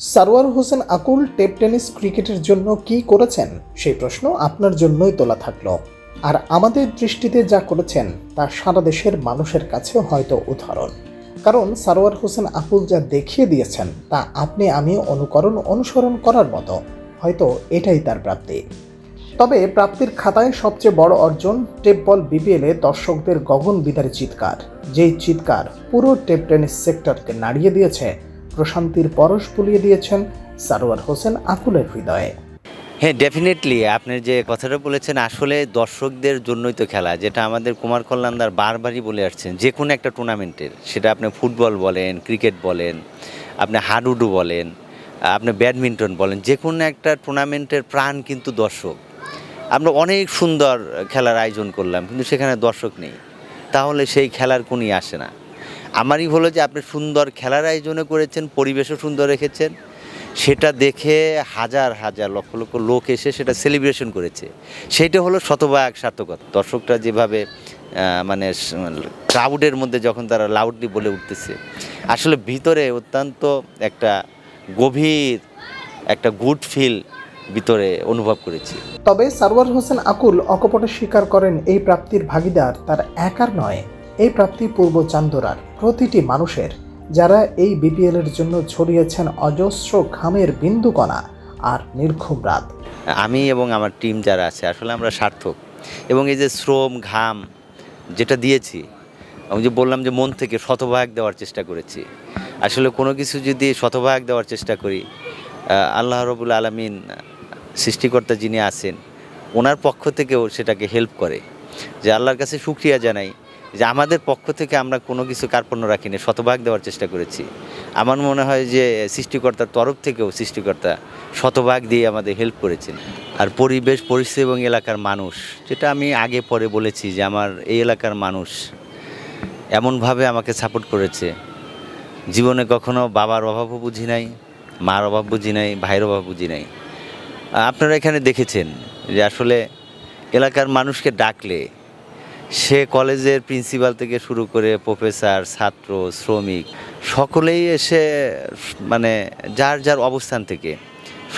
সারোয়ার হোসেন আকুল tape tennis ক্রিকেটের জন্য কি করেছেন? সেই প্রশ্ন আপনার জন্যই তোলা থাকল। আর আমাদের দৃষ্টিতে যা করেছেন, তা সারা দেশের মানুষের কাছে হয়তো উদাহরণ। কারণ সারোয়ার হোসেন আকুল যা দেখিয়ে দিয়েছেন, তা আপনি আমি অনুকরণ অনুসরণ করার মতো। হয়তো এটাই তার প্রাপ্তি। তবে প্রাপ্তির খাতায় সবচেয়ে বড় অর্জন টেপ বল বিপিএলে দর্শকদের গগন বিদারী চিৎকার। যেই চিৎকার পুরো টেপ টেনিস সেক্টরকে নাড়িয়ে দিয়েছে প্রশান্তির পরশ বুলিয়ে দিয়েছেন সারোয়ার হোসেন আকুলের হৃদয়ে। হ্যাঁ ডেফিনেটলি আপনি যে কথাটা বলেছেন, আসলে দর্শকদের জন্যই তো খেলা, যেটা আমাদের কুমার কল্যাণদার বারবারই বলে আসছেন যে কোনো একটা টুর্নামেন্টের, সেটা আপনি ফুটবল বলেন, ক্রিকেট বলেন, আপনি হাডুডু বলেন, আপনি ব্যাডমিন্টন বলেন যে কোনো একটা টুর্নামেন্টের প্রাণ কিন্তু দর্শক। আমরা অনেক সুন্দর খেলার আয়োজন করলাম, কিন্তু সেখানে দর্শক নেই, তাহলে সেই খেলার কোনই আসে না। আমারই হলো যে আপনি সুন্দর খেলার আয়োজনে করেছেন, পরিবেশও সুন্দর রেখেছেন। সেটা দেখে হাজার হাজার লক্ষ লক্ষ লোক এসে সেটা সেলিব্রেশন করেছে। সেইটা হলো শতভাগ সার্থকতা। দর্শকরা যেভাবে মানে ক্রাউডের মধ্যে যখন তারা লাউডলি বলে উঠতেছে, আসলে ভিতরে অত্যন্ত একটা গভীর, একটা গুড ফিল ভিতরে অনুভব করেছি। তবে সারোয়ার হোসেন আকুল অকপটে স্বীকার করেন, এই প্রাপ্তির ভাগিদার তার একার নয়। এই প্রাপ্তি পূর্ব চান্দোরার প্রতিটি মানুষের, যারা এই বিপিএল এর জন্য ছড়িয়েছেন অজস্র ঘামের বিন্দুকণা আর নির্ঘুম রাত। আমি এবং আমার টিম যারা আছে, আসলে আমরা সার্থক। এবং এই যে শ্রম, ঘাম যেটা দিয়েছি, আমি যে বললাম যে মন থেকে শতভাগ দেওয়ার চেষ্টা করেছি। আসলে কোনো কিছু যদি শতভাগ দেওয়ার চেষ্টা করি আল্লাহ রবুল আলমিন, সৃষ্টিকর্তা যিনি আছেন, ওনার পক্ষ থেকেও সেটাকে হেল্প করে। যে আল্লাহর কাছে সুক্রিয়া জানাই যে আমাদের পক্ষ থেকে আমরা কোনো কিছু কার্পণ্য রাখিনি, শতভাগ দেওয়ার চেষ্টা করেছি। আমার মনে হয় যে সৃষ্টিকর্তার তরফ থেকেও সৃষ্টিকর্তা শতভাগ দিয়ে আমাদের হেল্প করেছেন। আর পরিবেশ, পরিস্থিতি এবং এলাকার মানুষ, যেটা আমি আগে পরে বলেছি যে আমার এই এলাকার মানুষ এমনভাবে আমাকে সাপোর্ট করেছে। জীবনে কখনো বাবার অভাবও বুঝি নাই, মার অভাব বুঝি নাই, ভাইয়ের অভাব বুঝি নাই। আপনারা এখানে দেখেছেন যে আসলে এলাকার মানুষকে ডাকলে সে কলেজের প্রিন্সিপাল থেকে শুরু করে প্রফেসর, ছাত্র, শ্রমিক, সকলেই এসে মানে যার যার অবস্থান থেকে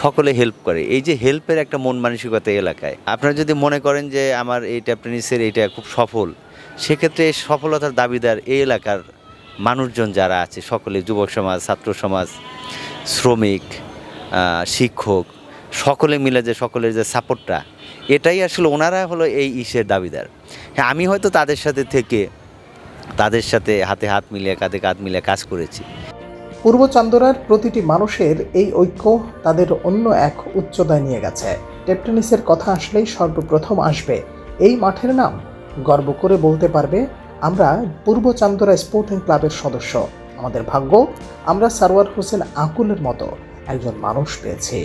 সকলে হেল্প করে। এই যে হেল্পের একটা মন মানসিকতা এলাকায়। আপনারা যদি মনে করেন যে আমার এইটা ট্যাপটেনিসের এইটা খুব সফল, সেক্ষেত্রে সফলতার দাবিদার এই এলাকার মানুষজন যারা আছে, সকলে যুবক সমাজ, ছাত্র সমাজ, শ্রমিক শিক্ষক, সকলে মিলে যে সকলের যে সাপোর্টটা এটাই আসলে ওনারা হলো এই ইসের দাবিদার। হ্যাঁ আমি হয়তো তাদের সাথে থেকে তাদের সাথে হাতে হাত মিলিয়ে, কাঁধে কাঁধ মিলিয়ে কাজ করেছি। পূর্ব চান্দোরার প্রতিটি মানুষের এই ঐক্য তাদের অন্য এক উচ্চতায় নিয়ে গেছে। টেপটেনিসের কথা আসলেই সর্বপ্রথম আসবে। এই মাঠের নাম গর্ব করে বলতে পারবে, আমরা পূর্ব চান্দোরা স্পোর্টিং ক্লাবের সদস্য। আমাদের ভাগ্য, আমরা সারোয়ার হোসেন আকুলের মতো একজন মানুষ পেয়েছি।